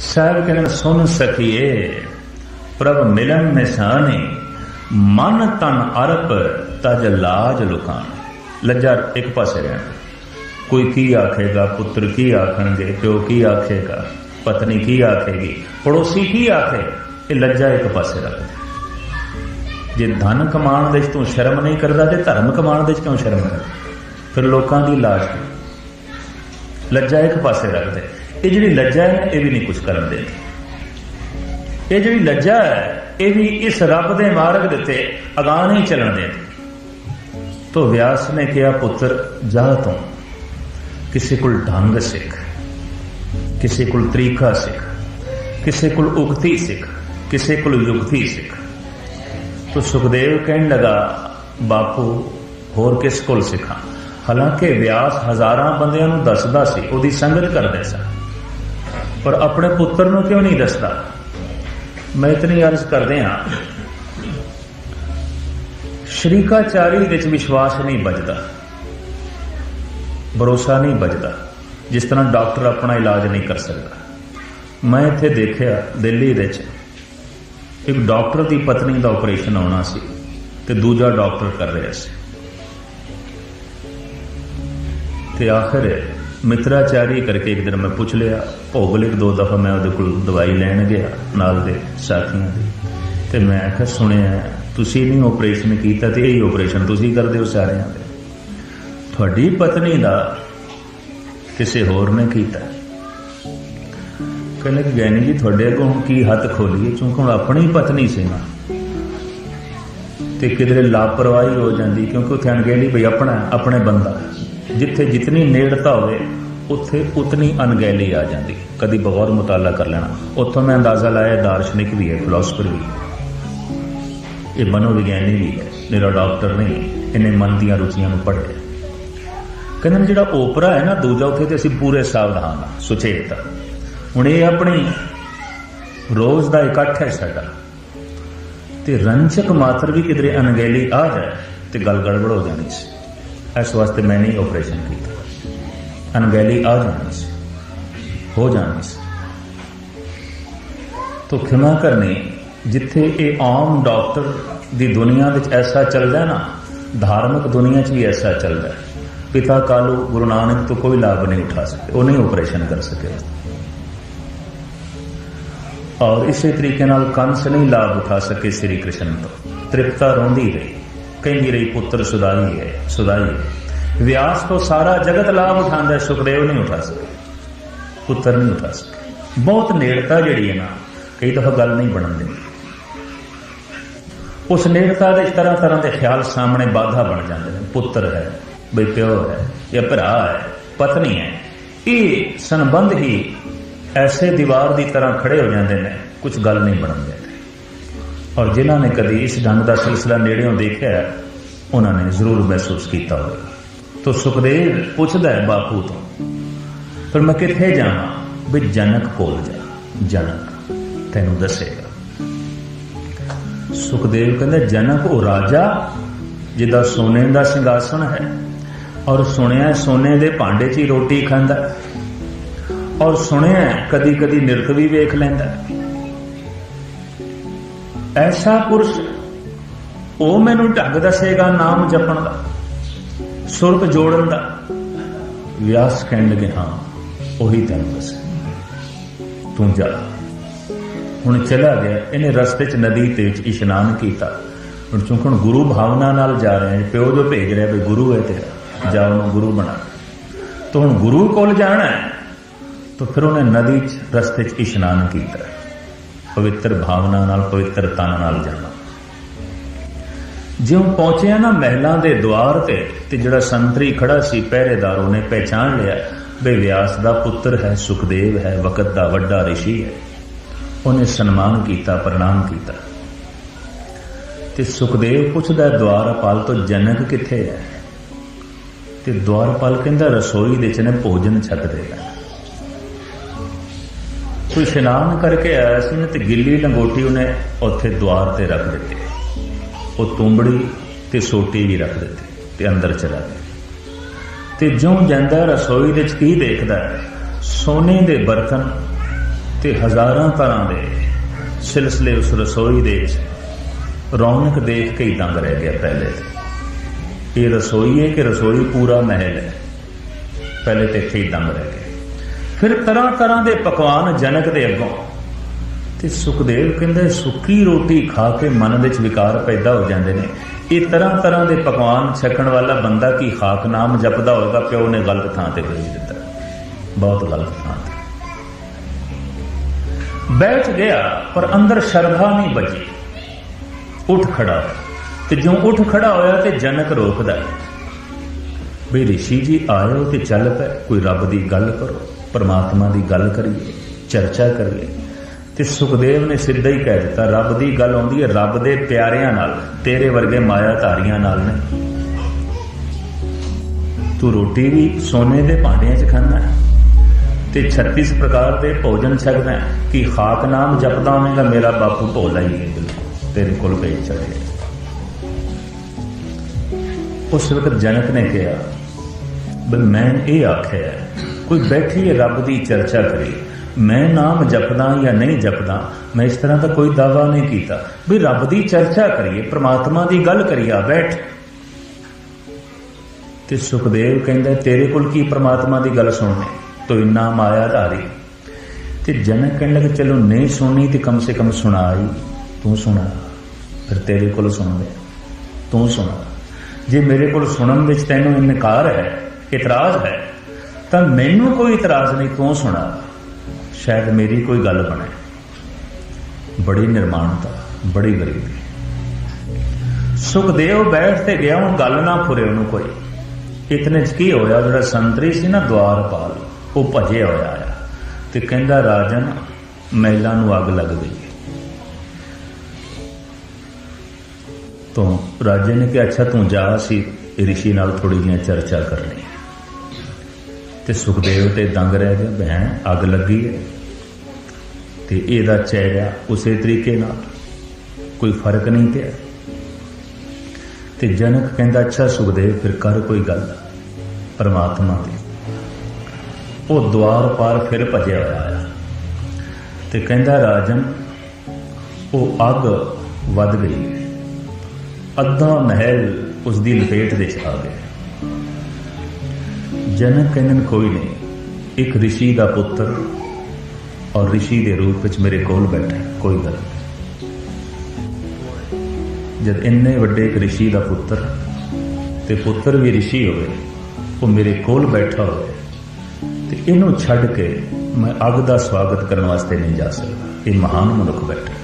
ਸਾਹਿਬ ਕਹਿੰਦੇ, ਸੁਣ ਸਕੀਏ ਪ੍ਰਭ ਮਿਲਨ ਨਿਸ਼ਾਨੇ ਮਨ ਤਨ ਅਰਪ ਤਜ ਲਾਜ ਲੁਕਾਨ ਲੱਜਾ ਇੱਕ ਪਾਸੇ ਰਹਿਣ ਕੋਈ ਕੀ ਆਖੇਗਾ, ਪੁੱਤਰ ਕੀ ਆਖਣਗੇ, ਪਿਓ ਕੀ ਆਖੇਗਾ, ਪਤਨੀ ਕੀ ਆਖੇਗੀ, ਪੜੋਸੀ ਕੀ ਆਖੇ, ਇਹ ਲੱਜਾ ਇੱਕ ਪਾਸੇ ਰੱਖ ਜੇ ਧਨ ਕਮਾਉਣ ਦੇ ਵਿੱਚ ਤੂੰ ਸ਼ਰਮ ਨਹੀਂ ਕਰਦਾ, ਤੇ ਧਰਮ ਕਮਾਉਣ ਦੇ ਵਿੱਚ ਕਿਉਂ ਸ਼ਰਮ ਕਰਦਾ? ਫਿਰ ਲੋਕਾਂ ਦੀ ਲਾਜ ਲੱਜਾ ਇੱਕ ਪਾਸੇ ਰੱਖ ਦੇ। ਇਹ ਜਿਹੜੀ ਲੱਜਾ ਹੈ, ਇਹ ਵੀ ਨਹੀਂ ਕੁਝ ਕਰਨ ਦਿੰਦੀ ਇਹ ਜਿਹੜੀ ਲੱਜਾ ਹੈ, ਇਹ ਵੀ ਇਸ ਰੱਬ ਦੇ ਮਾਰਗ ਦੇ ਉੱਤੇ ਅਗਾਹ ਨਹੀਂ ਚੱਲਣ ਦਿੰਦੀ ਤੋ ਵਿਆਸ ਨੇ ਕਿਹਾ, ਪੁੱਤਰ, ਜਾ ਤੂੰ। ਕਿਸੇ ਕੋਲ ਢੰਗ ਸਿੱਖ, ਕਿਸੇ ਕੋਲ ਤਰੀਕਾ ਸਿੱਖ, ਕਿਸੇ ਕੋਲ ਉਗਤੀ ਸਿੱਖ, ਕਿਸੇ ਕੋਲ ਯੁਕਤੀ ਸਿੱਖ। ਤੋ ਸੁਖਦੇਵ ਕਹਿਣ ਲਗਾ, ਬਾਪੂ, ਹੋਰ ਕਿਸ ਕੋਲ ਸਿੱਖਾਂ? ਹਾਲਾਂਕਿ ਵਿਆਸ ਹਜ਼ਾਰਾਂ ਬੰਦਿਆਂ ਨੂੰ ਦੱਸਦਾ ਸੀ, ਉਹਦੀ ਸੰਗਤ ਕਰਦੇ ਸਨ। ਪਰ ਆਪਣੇ ਪੁੱਤਰ ਨੂੰ ਕਿਉਂ ਨਹੀਂ ਦੱਸਦਾ? ਮੈਂ ਇਤਨੀ ਅਰਜ਼ ਕਰਦੇ ਹਾਂ। ਸ਼੍ਰੀਕਾਚਾਰੀ ਵਿੱਚ ਵਿਸ਼ਵਾਸ ਨਹੀਂ ਬਚਦਾ ਭਰੋਸਾ ਨਹੀਂ ਬਚਦਾ ਜਿਸ ਤਰ੍ਹਾਂ ਡਾਕਟਰ ਆਪਣਾ ਇਲਾਜ ਨਹੀਂ ਕਰ ਸਕਦਾ। ਮੈਂ ਇੱਥੇ ਦੇਖਿਆ, ਦਿੱਲੀ ਵਿੱਚ ਇੱਕ ਡਾਕਟਰ ਦੀ ਪਤਨੀ ਦਾ ਆਪਰੇਸ਼ਨ ਆਉਣਾ ਸੀ ਤੇ ਦੂਜਾ ਡਾਕਟਰ ਕਰ ਰਿਹਾ ਸੀ। ਤੇ ਆਖਰ ਮਿੱਤਰਾਚਾਰੀ ਕਰਕੇ ਇੱਕ ਦਿਨ ਮੈਂ ਪੁੱਛ ਲਿਆ, ਭੋਗਲਿਕ ਦੋ ਦਫਾ ਮੈਂ ਉਹਦੇ ਕੋਲ ਦਵਾਈ ਲੈਣ ਗਿਆ, ਨਾਲ ਦੇ ਸਾਥੀਆਂ ਦੀ। ਤੇ ਮੈਂ ਆਖਿਆ ਸੁਣਿਆ, ਤੁਸੀਂ ਨਹੀਂ ਆਪਰੇਸ਼ਨ ਕੀਤਾ ਤੇ ਇਹ ਆਪਰੇਸ਼ਨ ਤੁਸੀਂ ਕਰਦੇ ਹੋ ਸਾਰਿਆਂ ਦੇ। ਤੁਹਾਡੀ ਪਤਨੀ ਦਾ ਕਿਸੇ ਹੋਰ ਨੇ ਕੀਤਾ। ਕਹਿੰਦੇ ਕਿ ਗੈਨੀ ਜੀ, ਤੁਹਾਡੇ ਅੱਗੋਂ ਹੁਣ ਕੀ ਹੱਥ ਖੋਲੀਏ, ਕਿਉਂਕਿ ਹੁਣ ਆਪਣੀ ਪਤਨੀ ਸੀ ਨਾ ਤੇ ਕਿਧਰੇ ਲਾਪਰਵਾਹੀ ਹੋ ਜਾਂਦੀ, ਕਿਉਂਕਿ ਉੱਥੇ ਅਣਗਹਿਲੀ ਬਈ ਆਪਣਾ, ਆਪਣੇ ਬੰਦਾ। ਜਿੱਥੇ ਜਿਤਨੀ ਨੇੜਤਾ ਹੋਵੇ, ਉੱਥੇ ਉਤਨੀ ਅਣਗਹਿਲੀ ਆ ਜਾਂਦੀ। ਕਦੀ ਬਗੌਰ ਮੁਤਾਲਾ ਕਰ ਲੈਣਾ। ਉੱਥੋਂ ਮੈਂ ਅੰਦਾਜ਼ਾ ਲਾਇਆ, ਦਾਰਸ਼ਨਿਕ ਵੀ ਹੈ ਫਿਲਾਸਫਰ ਵੀ ਇਹ ਮਨੋਵਿਗਿਆਨੀ ਵੀ ਹੈ, ਮੇਰਾ ਡਾਕਟਰ ਨਹੀਂ ਇਹਨੇ ਮਨ ਦੀਆਂ ਰੁਚੀਆਂ ਨੂੰ ਪੜ੍ਹਿਆ ਕਹਿੰਦੇ ਜਿਹੜਾ ਓਪਰਾ ਹੈ ਨਾ, ਦੂਜਾ ਉੱਥੇ ਤੇ ਅਸੀਂ ਪੂਰੇ ਸਾਵਧਾਨ ਸੁਚੇਤ ਹਾਂ। ਹੁਣ ਇਹ ਆਪਣੀ ਰੋਜ਼ ਦਾ ਇਕੱਠ ਹੈ ਸਾਡਾ। ਤੇ ਰੰਚਕ ਮਾਤਰ ਵੀ ਕਿਧਰੇ ਅਣਗਹਿਲੀ ਆ ਜਾਏ, ਤੇ ਗੱਲ ਗੜਬੜ ਹੋ ਜਾਣੀ ਸੀ। ਇਸ ਵਾਸਤੇ ਮੈਂ ਨਹੀਂ ਆਪਰੇਸ਼ਨ ਕੀਤਾ। ਅਣਗਹਿਲੀ ਆ ਜਾਣੀ ਸੀ। ਹੋ ਜਾਣੀ ਸੀ। ਤੋ ਖਿਮਾ ਕਰਨੀ, ਜਿੱਥੇ ਇਹ ਆਮ ਡਾਕਟਰ ਦੀ ਦੁਨੀਆ ਵਿੱਚ ਐਸਾ ਚੱਲਦਾ ਨਾ, ਧਾਰਮਿਕ ਦੁਨੀਆ 'ਚ ਵੀ ਐਸਾ ਚੱਲਦਾ। ਪਿਤਾ ਕਾਲੂ ਗੁਰੂ ਨਾਨਕ ਤੋਂ ਕੋਈ ਲਾਭ ਨਹੀਂ ਉਠਾ ਸਕੇ, ਉਹ ਨਹੀਂ ਆਪਰੇਸ਼ਨ ਕਰ ਸਕੇ। ਔਰ ਇਸੇ ਤਰੀਕੇ ਨਾਲ ਕੰਸ ਨਹੀਂ ਲਾਭ ਉਠਾ ਸਕੇ ਸ੍ਰੀ ਕ੍ਰਿਸ਼ਨ ਤੋਂ। ਤ੍ਰਿਪਤਾ ਰੋਂਦੀ ਰਹੀ। ਕਹਿੰਦੀ ਰਹੀ ਪੁੱਤਰ ਸੁਦਾਈ ਹੈ ਸੁਦਾਈ ਹੈ। ਵਿਆਸ ਤੋਂ ਸਾਰਾ ਜਗਤ ਲਾਭ ਉਠਾਉਂਦਾ ਸੁਖਦੇਵ ਨਹੀਂ ਉਠਾ ਸਕੇ, ਪੁੱਤਰ ਨਹੀਂ ਉਠਾ ਸਕੇ। ਬਹੁਤ ਨੇੜਤਾ ਜਿਹੜੀ ਹੈ ਨਾ, ਕਈ ਦਫਾ ਗੱਲ ਨਹੀਂ ਬਣਨ ਦਿੰਦੀ। ਉਸ ਨੇੜਤਾ ਦੇ ਤਰ੍ਹਾਂ ਤਰ੍ਹਾਂ ਦੇ ਖਿਆਲ ਸਾਹਮਣੇ ਬਾਧਾ ਬਣ ਜਾਂਦੇ ਨੇ। ਪੁੱਤਰ ਹੈ, ਬਈ ਪਿਓ ਹੈ, ਜਾਂ ਭਰਾ ਹੈ, ਪਤਨੀ ਹੈ, ਇਹ ਸੰਬੰਧ ਹੀ ਐਸੇ ਦੀਵਾਰ ਦੀ ਤਰ੍ਹਾਂ ਖੜੇ ਹੋ ਜਾਂਦੇ ਨੇ ਕੁਝ ਗੱਲ ਨਹੀਂ ਬਣਨ ਦਿੰਦੇ। ਔਰ ਜਿਨ੍ਹਾਂ ਨੇ ਕਦੀ ਇਸ ਢੰਗ ਦਾ ਸਿਲਸਿਲਾ ਨੇੜਿਓਂ ਦੇਖਿਆ, ਉਹਨਾਂ ਨੇ ਜ਼ਰੂਰ ਮਹਿਸੂਸ ਕੀਤਾ ਹੋਵੇਗਾ। ਤੋ ਸੁਖਦੇਵ ਪੁੱਛਦਾ ਹੈ ਬਾਪੂ ਤੋਂ ਪਰ ਮੈਂ ਕਿੱਥੇ ਜਾਵਾਂ? ਵੀ ਜਨਕ ਕੋਲ ਜਾ, ਜਨਕ, ਤੈਨੂੰ ਦੱਸੇਗਾ। ਸੁਖਦੇਵ ਕਹਿੰਦਾ, ਜਨਕ ਉਹ ਰਾਜਾ ਜਿਹਦਾ ਸੋਨੇ ਦਾ ਸਿੰਘਾਸਣ ਹੈ ਔਰ ਸੁਣਿਆ ਸੋਨੇ ਦੇ ਭਾਂਡੇ 'ਚ ਹੀ ਰੋਟੀ ਖਾਂਦਾ ਔਰ ਸੁਣਿਆ ਕਦੀ ਕਦੀ ਨਿਰਤ ਵੀ ਵੇਖ ਲੈਂਦਾ ਐਸਾ ਪੁਰਸ਼ ਉਹ ਮੈਨੂੰ ਢੰਗ ਦੱਸੇਗਾ, ਨਾਮ ਜਪਣ ਦਾ, ਸੁਰਤ ਜੋੜਨ ਦਾ। ਵਿਆਸ ਕਹਿਣ ਲੱਗੇ ਹਾਂ, ਉਹੀ ਤੈਨੂੰ ਦੱਸ। ਤੂੰ ਜਾ। ਹੁਣ ਚਲਾ ਗਿਆ। ਇਹਨੇ ਰਸਤੇ 'ਚ ਨਦੀ ਤੇ ਵਿੱਚ ਇਸ਼ਨਾਨ ਕੀਤਾ। ਹੁਣ ਚੂੰਕਿ ਹੁਣ ਗੁਰੂ ਭਾਵਨਾ ਨਾਲ ਜਾ ਰਹੇ ਹੈ। ਪਿਓ ਜੋ ਭੇਜ ਰਿਹਾ ਵੀ ਗੁਰੂ ਹੈ ਤੇਰਾ, ਜਾ ਉਹਨੂੰ ਗੁਰੂ ਬਣਾ। ਤੂੰ ਹੁਣ ਗੁਰੂ ਕੋਲ ਜਾਣਾ ਹੈ, ਤਾਂ ਫਿਰ ਉਹਨੇ ਨਦੀ 'ਚ, ਰਸਤੇ 'ਚ ਇਸ਼ਨਾਨ ਕੀਤਾ। ਪਵਿੱਤਰ ਭਾਵਨਾ ਨਾਲ, ਪਵਿੱਤਰ ਤਨ ਨਾਲ ਜਾਣਾ ਜਿਉਂ ਪਹੁੰਚਿਆ ਨਾ ਮਹਿਲਾਂ ਦੇ ਦੁਆਰ ਤੇ ਤੇ ਜਿਹੜਾ ਸੰਤਰੀ ਖੜਾ ਸੀ, ਪਹਿਰੇਦਾਰ ਉਹਨੇ ਪਹਿਚਾਨ ਲਿਆ ਵੀ ਵਿਆਸ ਦਾ ਪੁੱਤਰ ਹੈ, ਸੁਖਦੇਵ ਹੈ, ਵਕਤ ਦਾ ਵੱਡਾ ਰਿਸ਼ੀ ਹੈ। ਉਹਨੇ ਸਨਮਾਨ ਕੀਤਾ, ਪ੍ਰਣਾਮ ਕੀਤਾ। ਤੇ ਸੁਖਦੇਵ ਪੁੱਛਦਾ ਦਵਾਰਪਾਲ ਤੋਂ ਜਨਕ ਕਿੱਥੇ ਹੈ? ਤੇ ਦਵਾਰਪਾਲ ਕਹਿੰਦਾ, ਰਸੋਈ ਦੇ ਚ ਨੇ ਭੋਜਨ ਛਕ ਦੇਗਾ ਤੂੰ ਇਸ਼ਨਾਨ ਕਰਕੇ ਆਇਆ ਸੀ ਨਾ ਤੇ ਗਿੱਲੀ ਲੰਗੋਟੀ ਉਹਨੇ ਉੱਥੇ ਦਵਾਰ ਤੇ ਰੱਖ ਦਿੱਤੀ। ਉਹ ਤੁੰਬੜੀ ਤੇ ਸੋਟੀ ਵੀ ਰੱਖ ਦਿੱਤੀ ਤੇ ਅੰਦਰ ਚਲਾ ਗਿਆ। ਤੇ ਜਿਉਂ ਜਾਂਦਾ ਰਸੋਈ ਵਿੱਚ ਕੀ ਦੇਖਦਾ ਸੋਨੇ ਦੇ ਬਰਤਨ ਤੇ ਹਜ਼ਾਰਾਂ ਤਰ੍ਹਾਂ ਦੇ ਸਿਲਸਿਲੇ ਉਸ ਰਸੋਈ ਦੇ ਵਿੱਚ। ਰੌਣਕ ਦੇਖ ਕੇ ਹੀ ਦੰਗ ਰਹਿ ਗਿਆ ਪਹਿਲੇ। ਇਹ ਰਸੋਈ ਹੈ ਕਿ ਰਸੋਈ ਪੂਰਾ ਮਹਿਲ ਹੈ? ਪਹਿਲੇ ਤੇ ਇੱਥੇ ਹੀ ਦੰਗ ਰਹਿ ਗਿਆ। ਫਿਰ ਤਰ੍ਹਾਂ ਤਰ੍ਹਾਂ ਦੇ ਪਕਵਾਨ ਜਨਕ ਦੇ ਅੱਗੋਂ। ਤੇ ਸੁਖਦੇਵ ਕਹਿੰਦੇ, ਸੁੱਕੀ ਰੋਟੀ ਖਾ ਕੇ ਮਨ ਵਿੱਚ ਵਿਕਾਰ ਪੈਦਾ ਹੋ ਜਾਂਦੇ ਨੇ। ਇਹ ਤਰ੍ਹਾਂ ਤਰ੍ਹਾਂ ਦੇ ਪਕਵਾਨ ਛਕਣ ਵਾਲਾ ਬੰਦਾ ਕੀ ਖਾਕ ਨਾਮ ਜਪਦਾ ਹੋਵੇਗਾ? ਪਿਓ ਨੇ ਗਲਤ ਥਾਂ ਤੇ ਭੇਜ ਦਿੱਤਾ। ਬਹੁਤ ਗਲਤ ਥਾਂ ਤੇ। ਬੈਠ ਗਿਆ, ਪਰ ਅੰਦਰ ਸ਼ਰਧਾ ਨਹੀਂ ਬਚੀ। ਉੱਠ ਖੜਾ ਤੇ ਜਿਉਂ ਉੱਠ ਖੜਾ ਹੋਇਆ ਤੇ ਜਨਕ ਰੋਕਦਾ ਹੈ। ਵੀ ਰਿਸ਼ੀ ਜੀ ਆਇਓ ਤੇ ਚੱਲ ਪਏ, ਕੋਈ ਰੱਬ ਦੀ ਗੱਲ ਕਰੋ। ਪਰਮਾਤਮਾ ਦੀ ਗੱਲ ਕਰੀਏ, ਚਰਚਾ ਕਰੀਏ, ਤੇ ਸੁਖਦੇਵ ਨੇ ਸਿੱਧਾ ਹੀ ਕਹਿ ਦਿੱਤਾ, ਰੱਬ ਦੀ ਗੱਲ ਆਉਂਦੀ ਹੈ, ਰੱਬ ਦੇ ਪਿਆਰਿਆਂ ਨਾਲ, ਤੇਰੇ ਵਰਗੇ ਮਾਇਆ ਧਾਰੀਆਂ ਨਾਲ ਨਹੀਂ। ਤੂੰ ਰੋਟੀ ਵੀ ਸੋਨੇ ਦੇ ਭਾਂਡਿਆਂ 'ਚ ਖਾਂਦਾ ਹੈ, ਤੇ 36 ਪ੍ਰਕਾਰ ਦੇ ਭੋਜਨ ਛਕਦਾ ਹੈ, ਕਿ ਖਾਕ ਨਾਮ ਜਪਦਾ ਹੋਵੇਂਗਾ, ਮੇਰਾ ਬਾਪੂ ਭੋਲਾ ਹੀ ਹੈ ਬਿਲਕੁਲ ਤੇਰੇ ਕੋਲ ਭੇਜ ਚੜੇ ਉਸ ਵਕਤ ਜਨਕ ਨੇ ਕਿਹਾ ਬਲ ਮੈਂ ਇਹ ਆਖਿਆ ਕੋਈ ਬੈਠੀ ਰੱਬ ਦੀ ਚਰਚਾ ਕਰੇ। ਮੈਂ ਨਾਮ ਜਪਦਾ ਜਾਂ ਨਹੀਂ ਜਪਦਾ, ਮੈਂ ਇਸ ਤਰ੍ਹਾਂ ਦਾ ਕੋਈ ਦਾਵਾ ਨਹੀਂ ਕੀਤਾ। ਵੀ ਰੱਬ ਦੀ ਚਰਚਾ ਕਰੀਏ, ਪ੍ਰਮਾਤਮਾ ਦੀ ਗੱਲ ਕਰੀਏ ਬੈਠ। ਤੇ ਸੁਖਦੇਵ ਕਹਿੰਦਾ, ਤੇਰੇ ਕੋਲ ਕੀ ਪ੍ਰਮਾਤਮਾ ਦੀ ਗੱਲ ਸੁਣਨੀ? ਤੋ ਇੰਨਾ ਮਾਇਆਧਾਰੀ। ਤੇ ਜਨਕ ਕਹਿਣ ਲੱਗੇ, ਚਲੋ ਨਹੀਂ ਸੁਣਨੀ ਤੇ ਕਮ ਸੇ ਕਮ ਸੁਣਾਈ। ਤੂੰ ਸੁਣਾ। ਫਿਰ ਤੇਰੇ ਕੋਲ ਸੁਣਦੇ। ਤੂੰ ਸੁਣਾ। ਜੇ ਮੇਰੇ ਕੋਲ ਸੁਣਨ ਵਿੱਚ ਤੈਨੂੰ ਇਨਕਾਰ ਹੈ, ਇਤਰਾਜ਼ ਹੈ ਤਾਂ ਮੈਨੂੰ ਕੋਈ ਇਤਰਾਜ਼ ਨਹੀਂ, ਤੂੰ ਸੁਣਾ। ਸ਼ਾਇਦ ਮੇਰੀ ਕੋਈ ਗੱਲ ਬਣੇ। ਬੜੀ ਨਿਰਮਾਣਤਾ, ਬੜੀ ਗਰੀਬੀ। ਸੁਖਦੇਵ ਬੈਠ ਤੇ ਗਿਆ ਉਹ ਗੱਲ ਨਾ ਫੁਰੇ ਉਹਨੂੰ ਕੋਈ। ਇਤਨੇ ਚ ਕੀ ਹੋਇਆ, ਜਿਹੜਾ ਸੰਤਰੀ ਸੀ ਨਾ ਦਵਾਰਪਾਲ, ਉਹ ਭਜੇ ਹੋਇਆ ਆ। ਤੇ ਕਹਿੰਦਾ, ਰਾਜਨ, ਮਹਿਲਾ ਨੂੰ ਅੱਗ ਲੱਗ ਗਈ ਤੋਂ, ਰਾਜੇ ਨੇ ਕਿਹਾ, ਅੱਛਾ, ਤੂੰ ਜਾ ਸੀ ਰਿਸ਼ੀ ਨਾਲ ਥੋੜੀ ਜਿਹੀ ਚਰਚਾ ਕਰਨੀ ਤੇ ਸੁਖਦੇਵ ਤੇ ਦੰਗ ਰਹਿ ਗਿਆ ਭੈਣ, ਅੱਗ ਲੱਗੀ ਹੈ। ਤੇ ਇਹਦਾ ਚਿਹਰਾ ਉਸੇ ਤਰੀਕੇ ਨਾਲ, ਕੋਈ ਫ਼ਰਕ ਨਹੀਂ ਪਿਆ। ਤੇ ਜਨਕ ਕਹਿੰਦਾ, ਅੱਛਾ ਸੁਖਦੇਵ, ਫਿਰ ਕਰ ਕੋਈ ਗੱਲ ਪਰਮਾਤਮਾ ਦੀ ਉਹ ਦਵਾਰ ਪਾਰ ਫਿਰ ਭਜਿਆ ਹੋਇਆ ਆਇਆ ਤੇ ਕਹਿੰਦਾ, ਰਾਜਨ, ਉਹ ਅੱਗ ਵੱਧ ਗਈ ਹੈ। ਅੱਧਾ ਮਹਿਲ ਉਸ ਦੀ ਲਪੇਟ ਵਿੱਚ ਆ ਗਿਆ ਜਨਕ ਕਹਿੰਦੇ ਕੋਈ ਨਹੀਂ, ਇੱਕ ਰਿਸ਼ੀ ਦਾ ਪੁੱਤਰ ਔਰ ਰਿਸ਼ੀ ਦੇ ਰੂਪ ਵਿੱਚ ਮੇਰੇ ਕੋਲ ਬੈਠਾ ਕੋਈ ਗੱਲ ਨਹੀਂ। ਜਦ ਇੰਨੇ ਵੱਡੇ ਇੱਕ ਰਿਸ਼ੀ ਦਾ ਪੁੱਤਰ ਤੇ ਪੁੱਤਰ ਵੀ ਰਿਸ਼ੀ ਹੋਵੇ, ਉਹ ਮੇਰੇ ਕੋਲ ਬੈਠਾ ਹੋਵੇ, ਤੇ ਇਹਨੂੰ ਛੱਡ ਕੇ ਮੈਂ ਅੱਗ ਦਾ ਸਵਾਗਤ ਕਰਨ ਵਾਸਤੇ ਨਹੀਂ ਜਾ ਸਕਦਾ। ਇਹ ਮਹਾਨ ਮਨੁੱਖ ਬੈਠਾ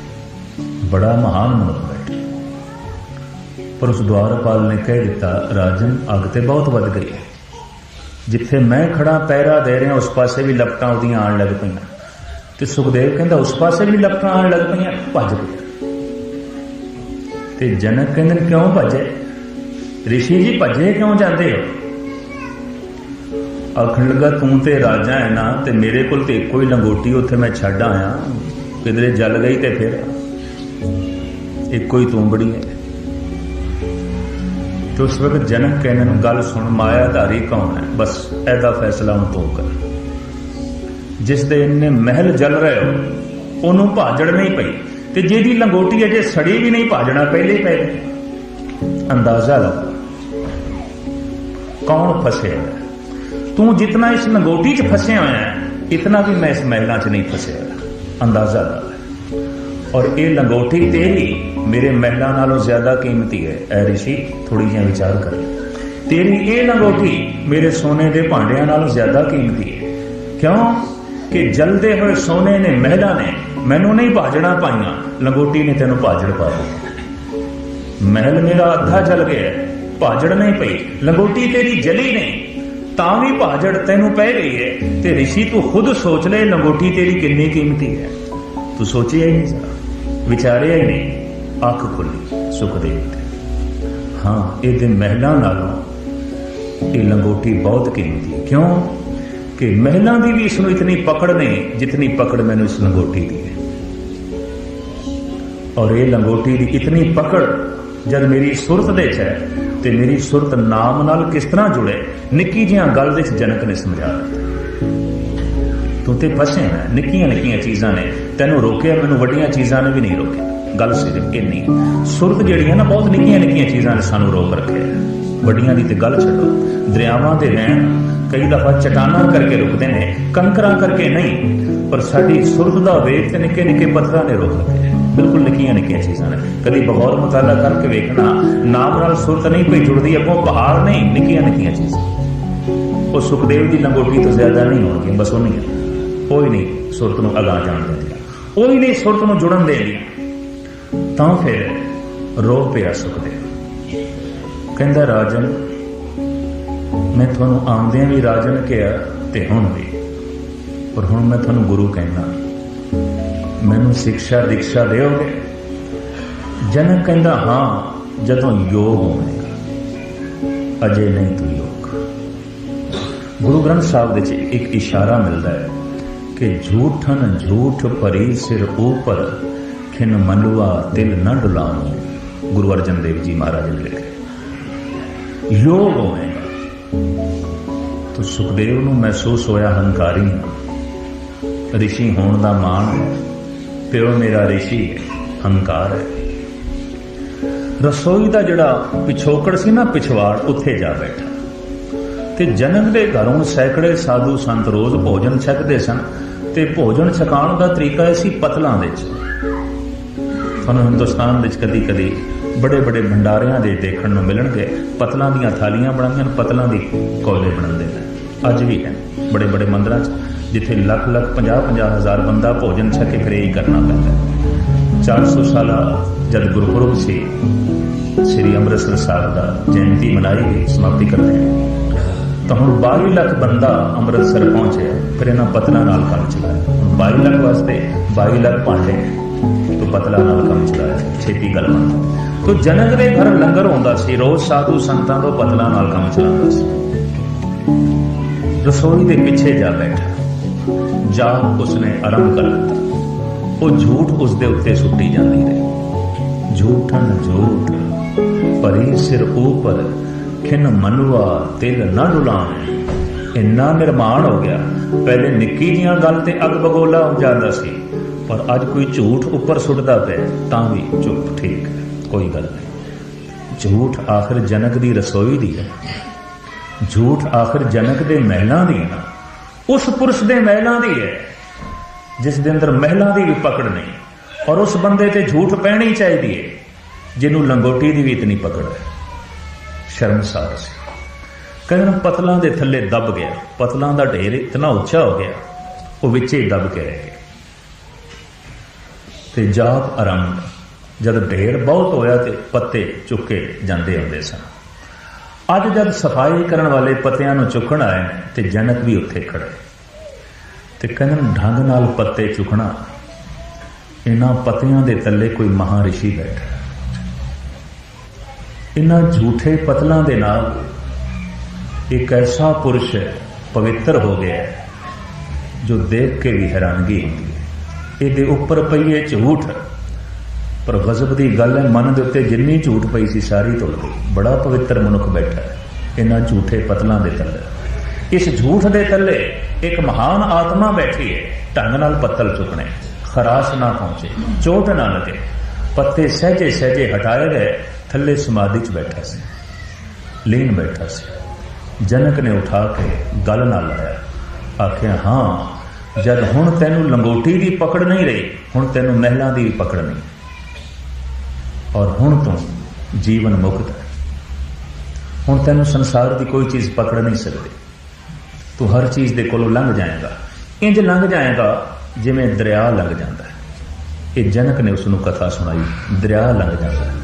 ਬੜਾ ਮਹਾਨ ਮਨੁੱਖ ਬੈਠਾ ਪਰ ਉਸ ਦਵਾਰਪਾਲ ਨੇ ਕਹਿ ਦਿੱਤਾ, ਰਾਜਨ, ਅੱਗ ਤੇ ਬਹੁਤ ਵੱਧ ਗਈ ਹੈ। ਜਿੱਥੇ ਮੈਂ ਖੜਾ ਪਹਿਰਾ ਦੇ ਰਿਹਾ ਉਸ ਪਾਸੇ ਵੀ ਲਪਟਾਂ ਉਹਦੀਆਂ ਆਣ ਲੱਗ ਪਈਆਂ। ਤੇ ਸੁਖਦੇਵ ਕਹਿੰਦਾ ਉਸ ਪਾਸੇ ਵੀ ਲਪਟਾਂ ਆਣ ਲੱਗ ਪਈਆਂ ਭੱਜ ਗਿਆ ਤੇ ਜਨਕ ਕਹਿੰਦੇ ਨੇ, ਕਿਉਂ ਭੱਜੇ? ਰਿਸ਼ੀ ਜੀ ਭੱਜੇ ਕਿਉਂ ਜਾਂਦੇ ਹੋ? ਆਖਣ ਲੱਗਾ ਤੂੰ ਤੇ ਰਾਜਾ ਹੈ ਨਾ ਤੇ ਮੇਰੇ ਕੋਲ ਤੇ ਇੱਕੋ ਹੀ ਲੰਗੋਟੀ ਉੱਥੇ ਮੈਂ ਛੱਡ ਆਇਆ। ਕਿਧਰੇ ਜਲ ਗਈ ਤੇ ਫਿਰ? ਇੱਕੋ ਹੀ ਤੂੰ ਬੜੀ ਹੈ। ਤੇ ਉਸ ਵਕਤ ਜਨਕ ਕਹਿੰਦੇ ਨੂੰ ਗੱਲ ਸੁਣ ਮਾਇਆਧਾਰੀ ਕੌਣ ਹੈ? ਬਸ ਇਹਦਾ ਫੈਸਲਾ ਹੁਣ ਤੂੰ ਕਰ। ਜਿਸ ਦੇ ਇੰਨੇ ਮਹਿਲ ਜਲ ਰਹੇ ਹੋ, ਉਹਨੂੰ ਭਾਜੜ ਨਹੀਂ ਪਈ। ਤੇ ਜਿਹਦੀ ਲੰਗੋਟੀ ਅਜੇ ਸੜੀ ਵੀ ਨਹੀਂ, ਭਾਜਣਾ ਪਹਿਲੇ ਪੈ ਅੰਦਾਜ਼ਾ ਲਾ। ਕੌਣ ਫਸਿਆ ਤੂੰ ਜਿਤਨਾ ਇਸ ਲੰਗੋਟੀ 'ਚ ਫਸਿਆ ਹੋਇਆ ਹੈ, ਇਤਨਾ ਵੀ ਮੈਂ ਇਸ ਮਹਿਲਾਂ 'ਚ ਨਹੀਂ ਫਸਿਆ। ਅੰਦਾਜ਼ਾ ਲਾ। ਔਰ ਇਹ ਲੰਗੋਟੀ ਤੇਰੀ ਮੇਰੇ ਮਹਿਲਾਂ ਨਾਲੋਂ ਜ਼ਿਆਦਾ ਕੀਮਤੀ ਹੈ। ਐ ਰਿਸ਼ੀ ਥੋੜੀ ਜਿਹੀ ਵਿਚਾਰ ਕਰ। ਤੇਰੀ ਇਹ ਲੰਗੋਟੀ ਮੇਰੇ ਸੋਨੇ ਦੇ ਭਾਂਡਿਆਂ ਨਾਲੋਂ ਜ਼ਿਆਦਾ ਕੀਮਤੀ ਹੈ। ਕਿਉਂ? ਕਿ ਜਲਦੇ ਹੋਏ ਸੋਨੇ ਨੇ ਮਹਿਲਾਂ ਨੇ ਮੈਨੂੰ ਨਹੀਂ ਭਾਜਣਾ ਪਾਈਆਂ। ਲੰਗੋਟੀ ਨੇ ਤੈਨੂੰ ਭਾਜੜ ਪਾ ਦਿੱਤੀ। ਮਹਿਲ ਮੇਰਾ ਅੱਧਾ ਜਲ ਗਿਆ, ਭਾਜੜ ਨਹੀਂ ਪਈ। ਲੰਗੋਟੀ ਤੇਰੀ ਜਲੀ ਨਹੀਂ, ਤਾਂ ਵੀ ਭਾਜੜ ਤੈਨੂੰ ਪੈ ਗਈ ਹੈ। ਤੇ ਰਿਸ਼ੀ, ਤੂੰ ਖੁਦ ਸੋਚ ਲੈ ਲੰਗੋਟੀ ਤੇਰੀ ਕਿੰਨੀ ਕੀਮਤੀ ਹੈ। ਤੂੰ ਸੋਚਿਆ ਹੀ ਨਹੀਂ ਵਿਚਾਰਿਆ ਹੀ ਨਹੀਂ। ਅੱਖ ਖੁੱਲੀ ਸੁਖਦੇਵ ਦੀ ਹਾਂ, ਇਹਦੇ ਮਹਿਲਾਂ ਨਾਲੋਂ ਇਹ ਲੰਗੋਟੀ ਬਹੁਤ ਕੀਮਤੀ। ਹੈ ਕਿਉਂ? ਕਿ ਮਹਿਲਾਂ ਦੀ ਵੀ ਇਸ ਨੂੰ ਇਤਨੀ ਪਕੜ ਨਹੀਂ ਜਿਤਨੀ ਪਕੜ ਮੈਨੂੰ ਇਸ ਲੰਗੋਟੀ ਦੀ ਹੈ। ਔਰ ਇਹ ਲੰਗੋਟੀ ਦੀ ਇਤਨੀ ਪਕੜ, ਜਦ ਮੇਰੀ ਸੁਰਤ ਦੇ ਚ ਹੈ, ਤੇ ਮੇਰੀ ਸੁਰਤ ਨਾਮ ਨਾਲ ਕਿਸ ਤਰ੍ਹਾਂ ਜੁੜੇ? ਨਿੱਕੀ ਜਿਹੀਆਂ ਗੱਲ ਵਿੱਚ ਜਨਕ ਨੇ ਸਮਝਾ ਦਿੱਤਾ। ਤੂੰ ਤੇ ਫਸਿਆ ਹੈ ਨਿੱਕੀਆਂ ਨਿੱਕੀਆਂ ਚੀਜ਼ਾਂ ਨੇ। ਤੈਨੂੰ ਰੋਕਿਆ, ਮੈਨੂੰ ਵੱਡੀਆਂ ਚੀਜ਼ਾਂ ਨੇ ਵੀ ਨਹੀਂ ਰੋਕਿਆ। ਗੱਲ ਸਿਰਫ ਇੰਨੀ ਸੁਰਤ ਜਿਹੜੀਆਂ ਨਾ, ਬਹੁਤ ਨਿੱਕੀਆਂ ਨਿੱਕੀਆਂ ਚੀਜ਼ਾਂ ਨੇ ਸਾਨੂੰ ਰੋਕ ਰੱਖਿਆ ਵੱਡੀਆਂ ਦੀ ਤੇ ਗੱਲ ਛੱਡੋ, ਦਰਿਆਵਾਂ ਦੇ ਰਹਿਣ ਕਈ ਦਫਾ ਚਟਾਨਾਂ ਕਰਕੇ ਰੁਕਦੇ ਨੇ, ਕੰਕਰਾਂ ਕਰਕੇ ਨਹੀਂ, ਪਰ ਸਾਡੀ ਸੁਰਤ ਦਾ ਵੇਗ ਤੇ ਨਿੱਕੇ ਨਿੱਕੇ ਪੱਥਰਾਂ ਨੇ ਰੋਕ ਰੱਖਿਆ ਬਿਲਕੁਲ ਨਿੱਕੀਆਂ ਨਿੱਕੀਆਂ ਚੀਜ਼ਾਂ ਨੇ। ਕਦੀ ਬਗੌਰ ਮਤਾਲਾ ਕਰਕੇ ਵੇਖਣਾ, ਨਾਮ ਨਾਲ ਸੁਰਤ ਨਹੀਂ ਪਈ ਜੁੜਦੀ, ਅੱਗੋਂ ਪਹਾੜ ਨਹੀਂ ਨਿੱਕੀਆਂ ਨਿੱਕੀਆਂ ਚੀਜ਼ਾਂ। ਉਹ ਸੁਖਦੇਵ ਦੀ ਲੰਗੋਟੀ ਤੋਂ ਜ਼ਿਆਦਾ ਨਹੀਂ ਹੋਣਗੀਆਂ, ਬਸ ਉਹ ਨਹੀਂ ਕੋਈ ਨਹੀਂ ਸੁਰਤ ਨੂੰ ਅਗਾ ਜਾਣ ਦਿੰਦੀਆਂ। ਕੋਈ ਨਹੀਂ ਸੁਰਤ ਨੂੰ ਜੁੜਨ ਦੇਦੀਆਂ। ਤਾਂ ਫਿਰ ਰੋ ਪਿਆ ਸੁਖਦੇਵ ਕਹਿੰਦਾ, ਰਾਜਨ, ਮੈਂ ਤੁਹਾਨੂੰ ਆਉਂਦਿਆਂ ਵੀ ਰਾਜਨ ਕਿਹਾ ਤੇ ਹੁਣ ਵੀ। ਪਰ ਹੁਣ ਮੈਂ ਤੁਹਾਨੂੰ ਗੁਰੂ ਕਹਿੰਦਾ। ਮੈਨੂੰ ਸਿੱਖਿਆ, ਦੀਕਸ਼ਾ ਦਿਓਗੇ? ਜਨਕ ਕਹਿੰਦਾ, ਹਾਂ, ਜਦੋਂ ਯੋਗ ਹੋਵੇਗਾ। ਅਜੇ ਨਹੀਂ ਤੂੰ ਯੋਗ। ਗੁਰੂ ਗ੍ਰੰਥ ਸਾਹਿਬ ਵਿੱਚ ਇੱਕ ਇਸ਼ਾਰਾ ਮਿਲਦਾ ਹੈ ਕਿ ਝੂਠਨ ਝੂਠ ਪਰੀ ਸਿਰ ਉਪਰ ਖਿਨ ਮਲਵਾ ਤਿਲ ਨਾ ਡੁਲਾਉ ਗੁਰੂ ਅਰਜਨ ਦੇਵ ਜੀ ਮਹਾਰਾਜ ਨੇ ਲਿਖਿਆ ਯੋਗ ਹੋਵੇਗਾ। ਤੋ ਸੁਖਦੇਵ ਨੂੰ ਮਹਿਸੂਸ ਹੋਇਆ ਹੰਕਾਰੀ ਰਿਸ਼ੀ ਹੋਣ ਦਾ ਮਾਣ ਪਿਓ ਮੇਰਾ ਰਿਸ਼ੀ ਹੈ, ਹੰਕਾਰ ਹੈ। ਰਸੋਈ ਦਾ ਜਿਹੜਾ ਪਿਛੋਕੜ ਸੀ ਨਾ ਪਿਛਵਾੜ, ਉੱਥੇ ਜਾ ਬੈਠਾ। ਤੇ ਜਨਮ ਦੇ ਘਰੋਂ ਸੈਂਕੜੇ ਸਾਧੂ ਸੰਤ ਰੋਜ਼ ਭੋਜਨ ਛਕਦੇ ਸਨ ਤੇ ਭੋਜਨ ਛਕਾਉਣ ਦਾ ਤਰੀਕਾ ਇਹ ਸੀ ਪਤਲਾਂ ਵਿੱਚ। ਤੁਹਾਨੂੰ ਹਿੰਦੁਸਤਾਨ ਵਿੱਚ ਕਦੀ ਕਦੀ ਬੜੇ ਬੜੇ ਭੰਡਾਰਿਆਂ ਦੇ ਦੇਖਣ ਨੂੰ ਮਿਲਣਗੇ। ਪਤਲਾਂ ਦੀਆਂ ਥਾਲੀਆਂ ਬਣਾਈਆਂ ਪਤਲਾਂ ਦੀ ਕੋਲੇ ਬਣਾਉਂਦੇ ਨੇ ਅੱਜ ਵੀ ਹੈ। ਬੜੇ ਬੜੇ ਮੰਦਰਾਂ 'ਚ, ਜਿੱਥੇ ਲੱਖ ਲੱਖ 50 50 ਹਜ਼ਾਰ ਬੰਦਾ ਭੋਜਨ ਛਕੇ ਫਿਰ ਇਹੀ ਕਰਨਾ ਪੈਂਦਾ 400 ਸਾਲਾ ਜਦ ਗੁਰਪੁਰਬ ਸੀ, ਸ੍ਰੀ ਅੰਮ੍ਰਿਤਸਰ ਸਾਹਿਬ ਦਾ ਜਯੰਤੀ ਮਨਾਈ ਗਈ, ਸਮਾਪਤੀ ਕਰਦੇ ਹਾਂ। ਤਾਂ ਹੁਣ 22 ਲੱਖ ਬੰਦਾ ਅੰਮ੍ਰਿਤਸਰ ਪਹੁੰਚਿਆ ਫਿਰ ਇਹਨਾਂ ਪਤਲਾਂ ਨਾਲ ਕੰਮ ਚਲਾਇਆ 22 ਲੱਖ ਵਾਸਤੇ 22 ਲੱਖ ਭਾਂਡੇ ਤੂੰ ਪਤਲਾ ਨਾਲ ਕੰਮ ਚਲਾਇਆ, ਛੇਤੀ ਗੱਲ ਬਣ ਤੋ ਜਨਕ ਦੇ ਘਰ ਲੰਗਰ ਹੁੰਦਾ ਸੀ, ਰੋਜ਼ ਸਾਧੂ ਸੰਤਾਂ ਤੋਂ ਪਤਲਾ ਨਾਲ ਕੰਮ ਚਲਾਉਂਦਾ ਸੀ। ਰਸੋਈ ਦੇ ਪਿੱਛੇ ਜਾ ਬੈਠਾ। ਜਾ ਉਸਨੇ ਆਰੰਭ ਕਰ ਦਿੱਤਾ। ਉਹ ਝੂਠ ਉਸ ਦੇ ਉੱਤੇ ਸੁੱਟੀ ਜਾਂਦੀ ਰਹੀ। ਝੂਠਨ ਝੂਠ ਪਰੀ ਸਿਰ ਉਪਰ, ਖਿਨ ਮਨਵਾ ਤਿਲ ਨਾ ਡੁਲਾਣ ਇੰਨਾ ਨਿਰਮਾਣ ਹੋ ਗਿਆ। ਪਹਿਲੇ ਨਿੱਕੀ ਜੀਆਂ ਗੱਲ ਤੇ ਅਗ ਬਗੋਲਾ ਹੋ ਜਾਂਦਾ ਸੀ। ਪਰ ਅੱਜ ਕੋਈ ਝੂਠ ਉੱਪਰ ਸੁੱਟਦਾ ਪਿਆ ਤਾਂ ਵੀ ਝੂਠ ਠੀਕ ਹੈ, ਕੋਈ ਗੱਲ ਨਹੀਂ। ਝੂਠ ਆਖਰ ਜਨਕ ਦੀ ਰਸੋਈ ਦੀ ਹੈ। ਝੂਠ ਆਖਰ ਜਨਕ ਦੇ ਮਹਿਲਾਂ ਦੀ ਹੈ ਨਾ, ਉਸ ਪੁਰਸ਼ ਦੇ ਮਹਿਲਾਂ ਦੀ ਹੈ, ਜਿਸ ਦੇ ਅੰਦਰ ਮਹਿਲਾਂ ਦੀ ਵੀ ਪਕੜ ਨਹੀਂ, ਔਰ ਉਸ ਬੰਦੇ ਤੇ ਝੂਠ ਪੈਣੀ ਚਾਹੀਦੀ ਹੈ, ਜਿਹਨੂੰ ਲੰਗੋਟੀ ਦੀ ਵੀ ਇਤਨੀ ਪਕੜ ਹੈ। ਸ਼ਰਮਸਾਰ ਸੀ। ਕਹਿੰਦੇ ਪਤਲਾਂ ਦੇ ਥੱਲੇ ਦੱਬ ਗਿਆ, ਪਤਲਾਂ ਦਾ ਢੇਰ ਇਤਨਾ ਉੱਚਾ ਹੋ ਗਿਆ, ਉਹ ਵਿੱਚੇ ਹੀ ਦਬ ਕੇ ਰਹਿ ਗਿਆ। ਤੇ ਜਾਪ ਆਰੰਭ। ਜਦ ਢੇਰ ਬਹੁਤ ਹੋਇਆ ਤੇ ਪੱਤੇ ਚੁੱਕੇ ਜਾਂਦੇ ਹੁੰਦੇ ਸਨ। ਅੱਜ ਜਦ ਸਫ਼ਾਈ ਕਰਨ ਵਾਲੇ ਪੱਤਿਆਂ ਨੂੰ ਚੁੱਕਣ ਆਏ ਤੇ ਜਨਕ ਵੀ ਉੱਥੇ ਖੜੇ। ਤੇ ਕਹਿੰਦੇ ਢੰਗ ਨਾਲ ਪੱਤੇ ਚੁੱਕਣਾ। ਇਹਨਾਂ ਪੱਤਿਆਂ ਦੇ ਥੱਲੇ ਕੋਈ ਮਹਾਰਿਸ਼ੀ ਬੈਠਾ ਇਹਨਾਂ ਝੂਠੇ ਪਤਲਾਂ ਦੇ ਨਾਲ ਇੱਕ ਐਸਾ ਪੁਰਸ਼ ਪਵਿੱਤਰ ਹੋ ਗਿਆ ਜੋ ਦੇਖ ਕੇ ਵੀ ਹੈਰਾਨਗੀ ਹੁੰਦੀ ਇਹਦੇ ਉੱਪਰ ਪਈ ਹੈ ਝੂਠ। ਪਰ ਗਜ਼ਬ ਦੀ ਗੱਲ ਹੈ, ਮਨ ਦੇ ਉੱਤੇ ਜਿੰਨੀ ਝੂਠ ਪਈ ਸੀ, ਸਾਰੀ ਧੁੱਲ ਗਈ। ਬੜਾ ਪਵਿੱਤਰ ਮਨੁੱਖ ਬੈਠਾ ਹੈ, ਇਹਨਾਂ ਝੂਠੇ ਪਤਲਾਂ ਦੇ ਥੱਲੇ। ਇਸ ਝੂਠ ਦੇ ਥੱਲੇ ਇੱਕ ਮਹਾਨ ਆਤਮਾ ਬੈਠੀ ਹੈ, ਢੰਗ ਨਾਲ ਪੱਤਲ ਚੁੱਕਣੇ, ਖਰਾਸ ਨਾ ਪਹੁੰਚੇ, ਚੋਟ ਨਾ ਲੱਗੇ। ਪੱਤੇ ਸਹਜੇ ਸਹਜੇ ਹਟਾਏ ਗਏ, ਥੱਲੇ ਸਮਾਧੀ 'ਚ ਬੈਠਾ ਸੀ। ਲੀਨ ਬੈਠਾ ਸੀ। ਜਨਕ ਨੇ ਉਠਾ ਕੇ ਗੱਲ ਨਾਲ ਲਾਇਆ। ਆਖਿਆ, ਹਾਂ ਜਦ ਹੁਣ ਤੈਨੂੰ ਲੰਗੋਟੀ ਦੀ ਪਕੜ ਨਹੀਂ ਰਹੀ, ਹੁਣ ਤੈਨੂੰ ਮਹਿਲਾਂ ਦੀ ਪਕੜ ਨਹੀਂ। ਔਰ ਹੁਣ ਤੂੰ ਜੀਵਨ ਮੁਕਤ ਹੈ। ਹੁਣ ਤੈਨੂੰ ਸੰਸਾਰ ਦੀ ਕੋਈ ਚੀਜ਼ ਪਕੜ ਨਹੀਂ ਸਕਦੀ। ਤੂੰ ਹਰ ਚੀਜ਼ ਦੇ ਕੋਲੋਂ ਲੰਘ ਜਾਏਗਾ। ਇੰਜ ਲੰਘ ਜਾਏਗਾ ਜਿਵੇਂ ਦਰਿਆ ਲੰਘ ਜਾਂਦਾ ਹੈ। ਇਹ ਜਨਕ ਨੇ ਉਸ ਨੂੰ ਕਥਾ ਸੁਣਾਈ, ਦਰਿਆ ਲੰਘ ਜਾਂਦਾ ਹੈ।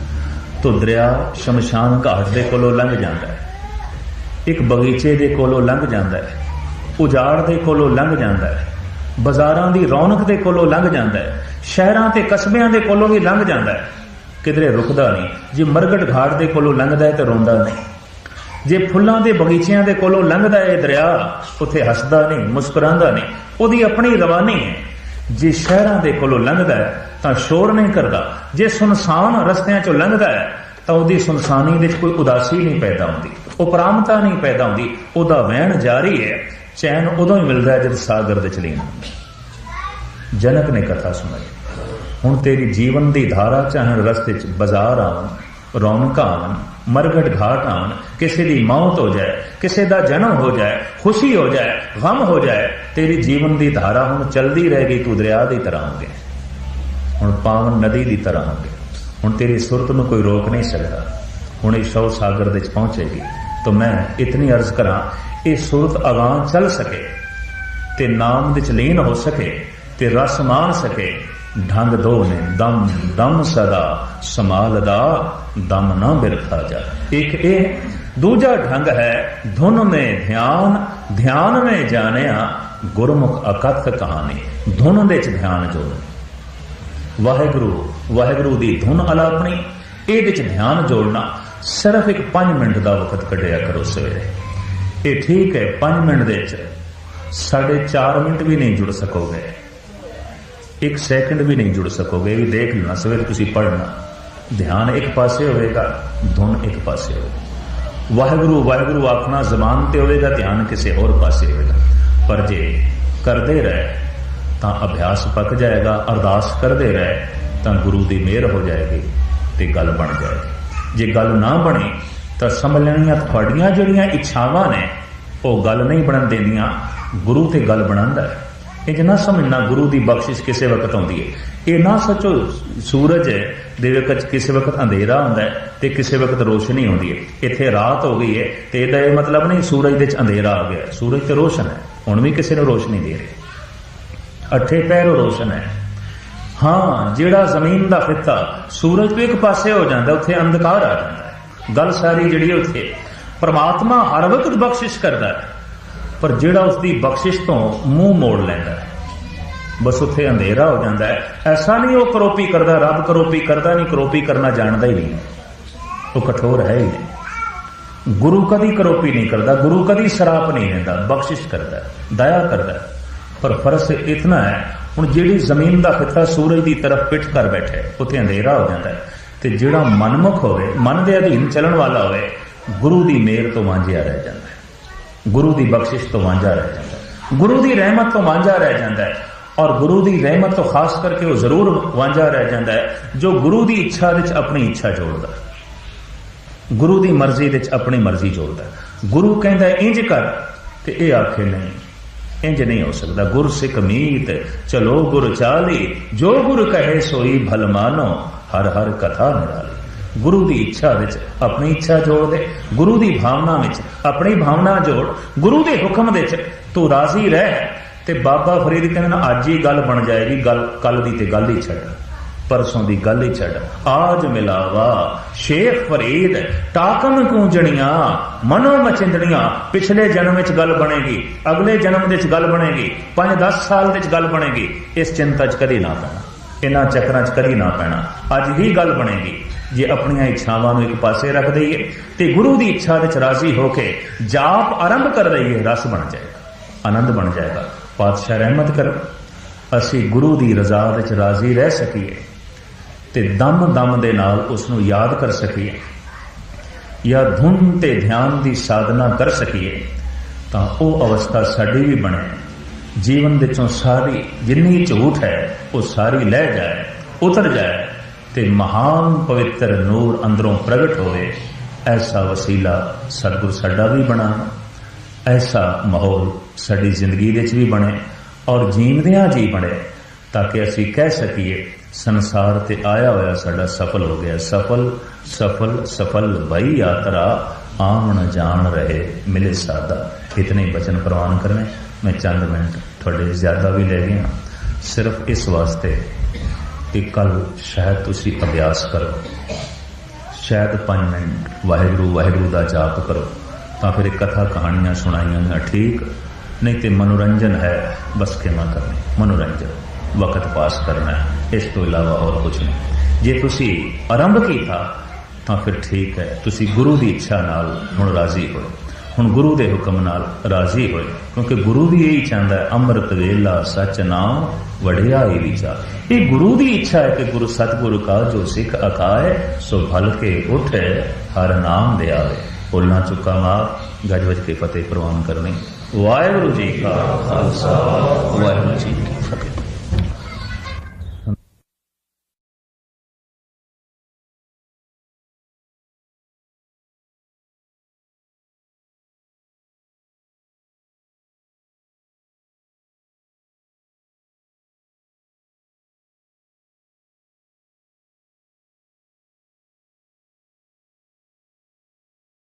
ਤੋ ਦਰਿਆ ਸ਼ਮਸ਼ਾਨ ਘਾਟ ਦੇ ਕੋਲੋਂ ਲੰਘ ਜਾਂਦਾ ਹੈ। ਇੱਕ ਬਗੀਚੇ ਦੇ ਕੋਲੋਂ ਲੰਘ ਜਾਂਦਾ ਹੈ। ਉਜਾੜ ਦੇ ਕੋਲੋਂ ਲੰਘ ਜਾਂਦਾ ਹੈ। ਬਾਜ਼ਾਰਾਂ ਦੀ ਰੌਣਕ ਦੇ ਕੋਲੋਂ ਲੰਘ ਜਾਂਦਾ ਹੈ। ਸ਼ਹਿਰਾਂ ਤੇ ਕਸਬਿਆਂ ਦੇ ਕੋਲੋਂ ਵੀ ਲੰਘ ਜਾਂਦਾ ਹੈ। ਕਿਧਰੇ ਰੁਕਦਾ ਨਹੀਂ। ਜੇ ਮਰਗਟ ਘਾਟ ਦੇ ਕੋਲੋਂ ਲੰਘਦਾ ਹੈ ਤੇ ਰੋਂਦਾ ਨਹੀਂ। ਜੇ ਫੁੱਲਾਂ ਦੇ ਬਗੀਚਿਆਂ ਦੇ ਕੋਲੋਂ ਲੰਘਦਾ ਹੈ ਇਹ ਦਰਿਆ, ਉੱਥੇ ਹੱਸਦਾ ਨਹੀਂ, ਮੁਸਕਰਾਉਂਦਾ ਨਹੀਂ। ਉਹਦੀ ਆਪਣੀ ਰਵਾਨੀ ਹੈ। ਜੇ ਸ਼ਹਿਰਾਂ ਦੇ ਕੋਲੋਂ ਲੰਘਦਾ ਹੈ, ਤਾਂ ਸ਼ੋਰ ਨਹੀਂ ਕਰਦਾ। ਜੇ ਸੁਨਸਾਨ ਰਸਤਿਆਂ ਚੋਂ ਲੰਘਦਾ ਹੈ, ਤਾਂ ਉਹਦੀ ਸੁਨਸਾਨੀ ਵਿੱਚ ਕੋਈ ਉਦਾਸੀ ਨਹੀਂ ਪੈਦਾ ਹੁੰਦੀ। ਉਪਰਾਮਤਾ ਨਹੀਂ ਪੈਦਾ ਹੁੰਦੀ। ਉਹਦਾ ਵਹਿਣ ਜਾਰੀ ਹੈ। ਚੈਨ ਉਦੋਂ ਹੀ ਮਿਲਦਾ ਜਦ ਸਾਗਰ ਦੇ ਚਲੀਨ। ਜਨਕ ਨੇ ਕਥਾ ਸੁਣਾਈ। ਹੁਣ ਤੇਰੀ ਜੀਵਨ ਦੀ ਧਾਰਾ ਚਾਹਣ ਰਸਤੇ 'ਚ ਬਾਜ਼ਾਰ ਆਵਣ ਰੌਣਕਾਂ ਆਵਣ ਮਰਗਟ ਘਾਟ ਆਵਣ ਕਿਸੇ ਦੀ ਮੌਤ ਹੋ ਜਾਏ, ਕਿਸੇ ਦਾ ਜਨਮ ਹੋ ਜਾਏ, ਖੁਸ਼ੀ ਹੋ ਜਾਏ, ਗਮ ਹੋ ਜਾਏ, ਤੇਰੀ ਜੀਵਨ ਦੀ ਧਾਰਾ ਹੁਣ ਚਲਦੀ ਰਹੇਗੀ, ਤੂੰ ਦਰਿਆ ਦੀ ਤਰ੍ਹਾਂ ਹੋਗੇ ਹੁਣ ਪਾਵਨ ਨਦੀ ਦੀ ਤਰ੍ਹਾਂ ਹੋਗੇ ਹੁਣ ਤੇਰੀ ਸੁਰਤ ਨੂੰ ਕੋਈ ਰੋਕ ਨਹੀਂ ਸਕਦਾ। ਹੁਣ ਇਹ ਸ਼ੌ ਸਾਗਰ ਦੇ ਵਿੱਚ ਪਹੁੰਚੇਗੀ। ਤਾਂ ਮੈਂ ਇਤਨੀ ਅਰਜ਼ ਕਰਾਂ ਇਹ ਸੁਰਤ ਅਗਾਂ ਚੱਲ ਸਕੇ, ਤੇ ਨਾਮ ਵਿੱਚ ਲੀਨ ਹੋ ਸਕੇ, ਤੇ ਰਸ ਮਾਣ ਸਕੇ। ਢੰਗ ਦੋ ਨੇ, ਦਮ ਦਮ ਸਦਾ ਸਮਾਲਦਾ ਦਮ ਨਾ ਬਿਰਖਾ ਜਾ ਇੱਕ ਇਹ, ਦੂਜਾ ਢੰਗ ਹੈ, ਧੁਨ ਮੇ ਧਿਆਨ ਧਿਆਨ ਮੇ ਜਾਣਿਆ, ਗੁਰਮੁਖ ਅਕਥ ਕਹਾਣੀ। ਧੁਨ ਦੇ ਚ ਧਿਆਨ ਜੋੜ। ਵਾਹਿਗੁਰੂ ਵਾਹਿਗੁਰੂ ਦੀ ਧੁਨ ਅਲਾਪਣੀ, ਇਹਦੇ ਚ ਧਿਆਨ ਜੋੜਨਾ, ਸਿਰਫ ਇੱਕ 5 ਮਿੰਟ ਦਾ ਵਕਤ ਕੱਢਿਆ ਕਰੋ ਸਵੇਰੇ। ਇਹ ਠੀਕ ਹੈ 5 ਮਿੰਟ ਦੇ ਵਿੱਚ। ਸਾਢੇ 4 ਮਿੰਟ ਵੀ ਨਹੀਂ ਜੁੜ ਸਕੋਗੇ। ਇੱਕ ਸੈਕਿੰਡ ਵੀ ਨਹੀਂ ਜੁੜ ਸਕੋਗੇ ਵੀ ਦੇਖ ਲੈਣਾ, ਸਵੇਰੇ ਤੁਸੀਂ ਪੜ੍ਹਨਾ। ਧਿਆਨ ਇੱਕ ਪਾਸੇ ਹੋਵੇਗਾ, ਧੁਨ ਇੱਕ ਪਾਸੇ ਹੋਵੇਗਾ। ਵਾਹਿਗੁਰੂ ਵਾਹਿਗੁਰੂ ਆਖਣਾ ਜ਼ਬਾਨ ਤੇ ਹੋਵੇਗਾ, ਧਿਆਨ ਕਿਸੇ ਹੋਰ ਪਾਸੇ ਹੋਵੇਗਾ। ਪਰ ਜੇ ਕਰਦੇ ਰਹੇ, ਤਾਂ ਅਭਿਆਸ ਪੱਕ ਜਾਏਗਾ, ਅਰਦਾਸ ਕਰਦੇ ਰਹੇ, ਤਾਂ ਗੁਰੂ ਦੀ ਮਿਹਰ ਹੋ ਜਾਏਗੀ ਤੇ ਗੱਲ ਬਣ ਜਾਏਗੀ। ਜੇ ਗੱਲ ਨਾ ਬਣੇ ਤਾਂ ਸਮਝ ਲੈਣੀਆਂ ਤੁਹਾਡੀਆਂ ਜਿਹੜੀਆਂ ਇੱਛਾਵਾਂ ਨੇ, ਉਹ ਗੱਲ ਨਹੀਂ ਬਣਨ ਦੇਣੀਆਂ ਗੁਰੂ ਤੇ ਗੱਲ ਬਣਾਉਂਦਾ ਹੈ। ਇਹ ਜਨਾ ਸਮਝਣਾ, ਗੁਰੂ ਦੀ ਬਖਸ਼ਿਸ਼ ਕਿਸੇ ਵਕਤ ਆਉਂਦੀ ਹੈ। ਇਹ ਨਾ ਸੱਚੋ, ਸੂਰਜ ਦੇ ਵਕਤ ਕਿਸੇ ਵਕਤ ਅੰਧੇਰਾ ਹੁੰਦਾ ਹੈ ਤੇ ਕਿਸੇ ਵਕਤ ਰੋਸ਼ਨੀ ਆਉਂਦੀ ਹੈ। ਇੱਥੇ ਰਾਤ ਹੋ ਗਈ ਹੈ ਤੇ ਇਹਦਾ ਇਹ ਮਤਲਬ ਨਹੀਂ ਸੂਰਜ ਦੇ ਵਿੱਚ ਅੰਧੇਰਾ ਆ ਗਿਆ। ਸੂਰਜ ਤੇ ਰੋਸ਼ਨ ਹੈ। ਹੁਣ ਵੀ ਕਿਸੇ ਨੂੰ ਰੋਸ਼ਨੀ ਦੇ ਰਿਹਾ ਅੱਠੇ ਪੈਰ ਰੋਸ਼ਨ ਹੈ। ਹਾਂ, ਜਿਹੜਾ ਜ਼ਮੀਨ ਦਾ ਫਿੱਤਾ ਸੂਰਜ ਤੋਂ ਇੱਕ ਪਾਸੇ ਹੋ ਜਾਂਦਾ, ਉੱਥੇ ਅੰਧਕਾਰ ਆ ਜਾਂਦਾ। ਗੱਲ ਸਾਰੀ ਜਿਹੜੀ ਉੱਥੇ। ਪਰਮਾਤਮਾ ਹਰ ਵਕਤ ਬਖਸ਼ਿਸ਼ ਕਰਦਾ ਹੈ, ਪਰ ਜਿਹੜਾ ਉਸ ਦੀ ਬਖਸ਼ਿਸ਼ ਤੋਂ ਮੂੰਹ ਮੋੜ ਲੈਂਦਾ ਹੈ, ਬਸ ਉੱਥੇ ਅੰਧੇਰਾ ਹੋ ਜਾਂਦਾ ਹੈ। ਐਸਾ ਨਹੀਂ ਉਹ ਕਰੋਪੀ ਕਰਦਾ, ਰੱਬ ਕਰੋਪੀ ਕਰਦਾ ਨਹੀਂ, ਕਰੋਪੀ ਕਰਨਾ ਜਾਣਦਾ ਹੀ ਨਹੀਂ। ਉਹ ਕਠੋਰ ਹੈ ਹੀ ਨਹੀਂ। ਗੁਰੂ ਕਦੀ ਕਰੋਪੀ ਨਹੀਂ ਕਰਦਾ, ਗੁਰੂ ਕਦੀ ਸ਼ਰਾਪ ਨਹੀਂ ਲੈਂਦਾ ਬਖਸ਼ਿਸ਼ ਕਰਦਾ ਦਇਆ ਕਰਦਾ ਪਰ ਫਰਸ ਇਤਨਾ ਹੈ, ਹੁਣ ਜਿਹੜੀ ਜ਼ਮੀਨ ਦਾ ਖਿੱਤਾ ਸੂਰਜ ਦੀ ਤਰਫ ਪਿੱਠ ਕਰ ਬੈਠੇ ਉੱਥੇ ਅੰਧੇਰਾ ਹੋ ਜਾਂਦਾ ਹੈ। ਤੇ ਜਿਹੜਾ ਮਨਮੁਖ ਹੋਵੇ ਮਨ ਦੇ ਅਧੀਨ ਚੱਲਣ ਵਾਲਾ ਹੋਵੇ ਗੁਰੂ ਦੀ ਮਿਹਰ ਤੋਂ ਵਾਂਝਿਆ ਰਹਿ ਜਾਂਦਾ ਹੈ। ਗੁਰੂ ਦੀ ਬਖਸ਼ਿਸ਼ ਤੋਂ ਵਾਂਝਾ ਰਹਿ ਜਾਂਦਾ ਹੈ। ਗੁਰੂ ਦੀ ਰਹਿਮਤ ਤੋਂ ਵਾਂਝਾ ਰਹਿ ਜਾਂਦਾ ਹੈ। ਔਰ ਗੁਰੂ ਦੀ ਰਹਿਮਤ ਤੋਂ ਖਾਸ ਕਰਕੇ ਉਹ ਜ਼ਰੂਰ ਵਾਂਝਾ ਰਹਿ ਜਾਂਦਾ ਹੈ ਜੋ ਗੁਰੂ ਦੀ ਇੱਛਾ ਵਿੱਚ ਆਪਣੀ ਇੱਛਾ ਜੋੜਦਾ ਗੁਰੂ ਦੀ ਮਰਜ਼ੀ ਵਿੱਚ ਆਪਣੀ ਮਰਜ਼ੀ ਜੋੜਦਾ ਗੁਰੂ ਕਹਿੰਦਾ ਹੈ, ਇੰਜ ਕਰ ਤੇ ਇਹ ਆਖੇ ਨਹੀਂ। ਇੰਜ ਨਹੀਂ ਹੋ ਸਕਦਾ। ਗੁਰ ਸਿੱਖ ਮੀਤ, ਚਲੋ ਗੁਰ ਚਾਲੀ, ਜੋ ਗੁਰ ਕਹੇ ਸੋਈ ਭਲ ਮਾਨੋ, ਹਰ ਹਰ ਕਥਾ ਨਿਰਾਲੀ। ਗੁਰੂ ਦੀ ਇੱਛਾ ਵਿੱਚ ਆਪਣੀ ਇੱਛਾ ਜੋੜ ਦੇ, ਗੁਰੂ ਦੀ ਭਾਵਨਾ ਵਿੱਚ ਆਪਣੀ ਭਾਵਨਾ ਜੋੜ, ਗੁਰੂ ਦੇ ਹੁਕਮ ਵਿੱਚ ਤੂੰ ਰਾਜ਼ੀ ਰਹਿ ਤੇ ਬਾਬਾ ਫਰੀਦ ਕਹਿੰਦੇ, ਅੱਜ ਹੀ ਗੱਲ ਬਣ ਜਾਏਗੀ, ਗੱਲ ਕੱਲ ਦੀ ਤੇ ਗੱਲ ਹੀ ਛੱਡ ਪਰਸੋਂ ਦੀ ਗੱਲ ਹੀ ਛੱਡ। ਆਜ ਮਿਲਾਵਾ, ਸ਼ੇਖ ਫਰੀਦ, ਟਾਕਨ ਕੂੰਜਣੀਆਂ ਮਨੋ ਮਚਿੰਦਣੀਆਂ ਪਿਛਲੇ ਜਨਮ ਵਿੱਚ ਗੱਲ ਬਣੇਗੀ, ਅਗਲੇ ਜਨਮ ਵਿੱਚ ਗੱਲ ਬਣੇਗੀ 5-10 ਸਾਲ ਵਿੱਚ ਗੱਲ ਬਣੇਗੀ। ਇਸ ਚਿੰਤਾ 'ਚ ਕਦੀ ਨਾ ਪੈਣਾ। ਇਹਨਾਂ ਚੱਕਰਾਂ 'ਚ ਕਦੀ ਨਾ ਪੈਣਾ। ਅੱਜ ਹੀ ਗੱਲ ਬਣੇਗੀ। ਜੇ ਆਪਣੀਆਂ ਇੱਛਾਵਾਂ ਨੂੰ ਇੱਕ ਪਾਸੇ ਰੱਖ ਦਈਏ, ਤੇ ਗੁਰੂ ਦੀ ਇੱਛਾ ਵਿੱਚ ਰਾਜ਼ੀ ਹੋ ਕੇ ਜਾਪ ਆਰੰਭ ਕਰ ਲਈਏ, ਰਸ ਬਣ ਜਾਏਗਾ, ਆਨੰਦ ਬਣ ਜਾਏਗਾ। ਪਾਤਸ਼ਾਹ ਰਹਿਮਤ ਕਰੋ। ਅਸੀਂ ਗੁਰੂ ਦੀ ਰਜ਼ਾ ਵਿੱਚ ਰਾਜ਼ੀ ਰਹਿ ਸਕੀਏ। ਤੇ ਦਮ ਦਮ ਦੇ ਨਾਲ ਉਸ ਨੂੰ ਯਾਦ ਕਰ ਸਕੀਏ ਜਾਂ ਧੁਨ ਤੇ ਧਿਆਨ ਦੀ ਸਾਧਨਾ ਕਰ ਸਕੀਏ, ਤਾਂ ਉਹ ਅਵਸਥਾ ਸਾਡੀ ਵੀ ਬਣੇ। ਜੀਵਨ ਵਿੱਚੋਂ ਸਾਰੀ ਜਿੰਨੀ ਝੂਠ ਹੈ, ਉਹ ਸਾਰੀ ਲਹਿ ਜਾਏ, ਉਤਰ ਜਾਏ ਤੇ ਮਹਾਨ ਪਵਿੱਤਰ ਨੂਰ ਅੰਦਰੋਂ ਪ੍ਰਗਟ ਹੋਵੇ। ਐਸਾ ਵਸੀਲਾ ਸਤਿਗੁਰ ਸਾਡਾ ਵੀ ਬਣਾ, ਐਸਾ ਮਾਹੌਲ ਸਾਡੀ ਜ਼ਿੰਦਗੀ ਵਿੱਚ ਵੀ ਬਣੇ ਔਰ ਜੀਵਦਿਆਂ ਜੀ ਬਣੇ, ਤਾਂ ਕਿ ਅਸੀਂ ਕਹਿ ਸਕੀਏ ਸੰਸਾਰ ਤੇ ਆਇਆ ਹੋਇਆ ਸਾਡਾ ਸਫਲ ਹੋ ਗਿਆ। ਸਫਲ ਸਫਲ ਸਫਲ ਭਈ ਯਾਤਰਾ ਆਵਣ ਜਾਣ ਰਹੇ ਮਿਲੇ ਸਾਦਾ। ਇਤਨੇ ਬਚਨ ਪ੍ਰਵਾਨ ਕਰਨੇ। ਮੈਂ ਚੰਦ ਮਿੰਟ ਤੁਹਾਡੇ ਜ਼ਿਆਦਾ ਵੀ ਲੈ ਗਿਆ। ਸਿਰਫ ਇਸ ਵਾਸਤੇ ਕਿ ਕੱਲ ਸ਼ਾਇਦ ਤੁਸੀਂ ਅਭਿਆਸ ਕਰੋ। ਸ਼ਾਇਦ 5 ਮਿੰਟ ਵਾਹਿਗੁਰੂ ਵਾਹਿਗੁਰੂ ਦਾ ਜਾਪ ਕਰੋ। ਤਾਂ ਫਿਰ ਇਹ ਕਥਾ ਕਹਾਣੀਆਂ ਸੁਣਾਈਆਂ ਨਾ ਠੀਕ। ਨਹੀਂ ਤੇ ਮਨੋਰੰਜਨ ਹੈ। ਬਸ ਕਿਮਾ ਕਰਨੀ। ਮਨੋਰੰਜਨ। ਵਕਤ ਪਾਸ ਕਰਨਾ ਹੈ। ਇਸ ਤੋਂ ਇਲਾਵਾ ਹੋਰ ਕੁਝ ਨਹੀਂ। ਜੇ ਤੁਸੀਂ ਆਰੰਭ ਕੀਤਾ, ਤਾਂ ਫਿਰ ਠੀਕ ਹੈ। ਤੁਸੀਂ ਗੁਰੂ ਦੀ ਇੱਛਾ ਨਾਲ ਹੁਣ ਰਾਜ਼ੀ ਹੋਏ। ਹੁਣ ਗੁਰੂ ਦੇ ਹੁਕਮ ਨਾਲ ਰਾਜ਼ੀ ਹੋਏ। ਕਿਉਂਕਿ ਗੁਰੂ ਵੀ ਇਹੀ ਚਾਹੁੰਦਾ ਹੈ, ਅੰਮ੍ਰਿਤ ਵੇਲਾ ਸਚ ਨਾਮ ਵਡਿਆਈ ਵਿਚਾਰ ਇਹ ਗੁਰੂ ਦੀ ਇੱਛਾ ਹੈ ਕਿ ਗੁਰੂ ਸਤਿਗੁਰੂ ਕਾ ਜੋ ਸਿੱਖ ਅਕਾਏ, ਸੋ ਭਲ ਕੇ ਉਠੇ, ਹਰ ਨਾਮ ਦੇ ਆਵੇ। ਬੋਲਣਾ ਚੁੱਕਾ ਮਾਰ ਗੱਜ ਵਜ ਕੇ ਫਤਿਹ ਪ੍ਰਵਾਨ ਕਰਨੀ। ਵਾਹਿਗੁਰੂ ਜੀ ਕਾ ਖਾਲਸਾ, ਵਾਹਿਗੁਰੂ ਜੀ